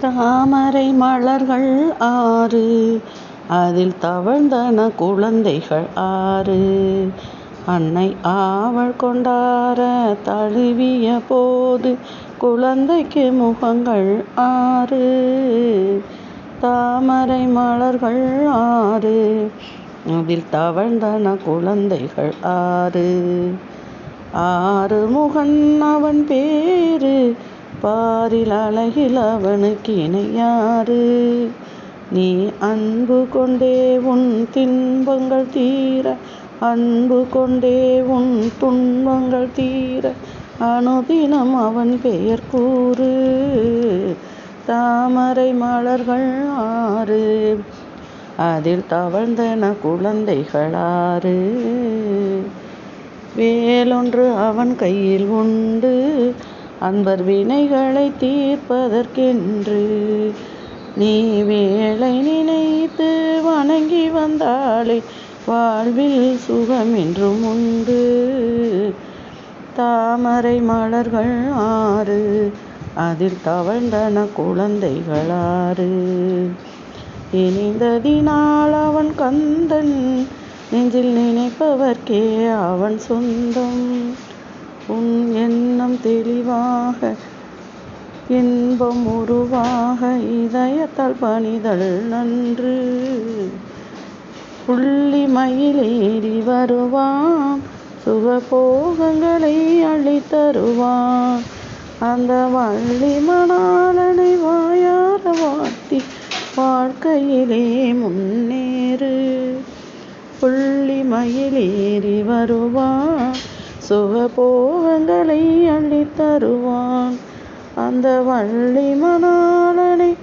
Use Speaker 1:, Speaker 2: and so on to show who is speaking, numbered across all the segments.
Speaker 1: தாமரை மலர்கள் ஆறு அதில் தவழ்ந்தன குழந்தைகள் ஆறு. அன்னை ஆவல் கொண்டார தழுவிய போது குழந்தைக்கு முகங்கள் ஆறு. தாமரை மலர்கள் ஆறு அதில் தவழ்ந்தன குழந்தைகள் ஆறு. ஆறு முகன் அவன் பேரு பாரில் அழகில் அவனுக்கு இணையாறு. நீ அன்பு கொண்டே உன் தின்பங்கள் தீர அன்பு கொண்டே உன் துன்பங்கள் தீர அனுதினம் அவன் பெயர் கூறு. தாமரை மலர்கள் ஆறு அதில் தவழ்ந்தன குழந்தைகளாறு வேலொன்று அவன் கையில் உண்டு அன்பர் வினைகளை தீர்ப்பதற்கென்று நீ வேலை நினைத்து வணங்கி வந்தாலே வாழ்வில் சுகம் என்றும் உண்டு. தாமரை மலர்கள் ஆறு அதில் தவழ்ந்தன குழந்தைகளாறு இணைந்ததினால் அவன் கந்தன் நெஞ்சில் நினைப்பவர்க்கே அவன் சொந்தம். உன் என் எண்ணம் தெளிவாக இன்பம் உருவாக இதயத்தால் பணிதல் நன்று. புள்ளி மயிலேறி வருவான் சுகபோகங்களை அள்ளித்தருவான் அந்த வள்ளி மணாலனை வாயார வாட்டி வாழ்க்கையிலே முன்னேறு. புள்ளி மயிலேறி வருவான் சுகபோகங்களை அள்ளித்தருவான் அந்த வள்ளி மணாளனை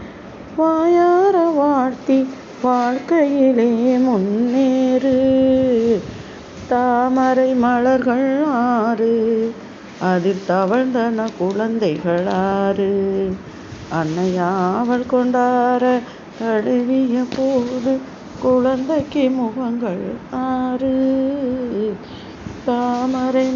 Speaker 1: வாயார வாழ்த்தி வாழ்க்கையிலே முன்னேறு. தாமரை மலர்கள் ஆறு அதில் தவழ்ந்தன குழந்தைகள் ஆறு. அன்னையாவல் கொண்டார கழுவிய போது குழந்தைக்கு முகங்கள் ஆறு. தாமரை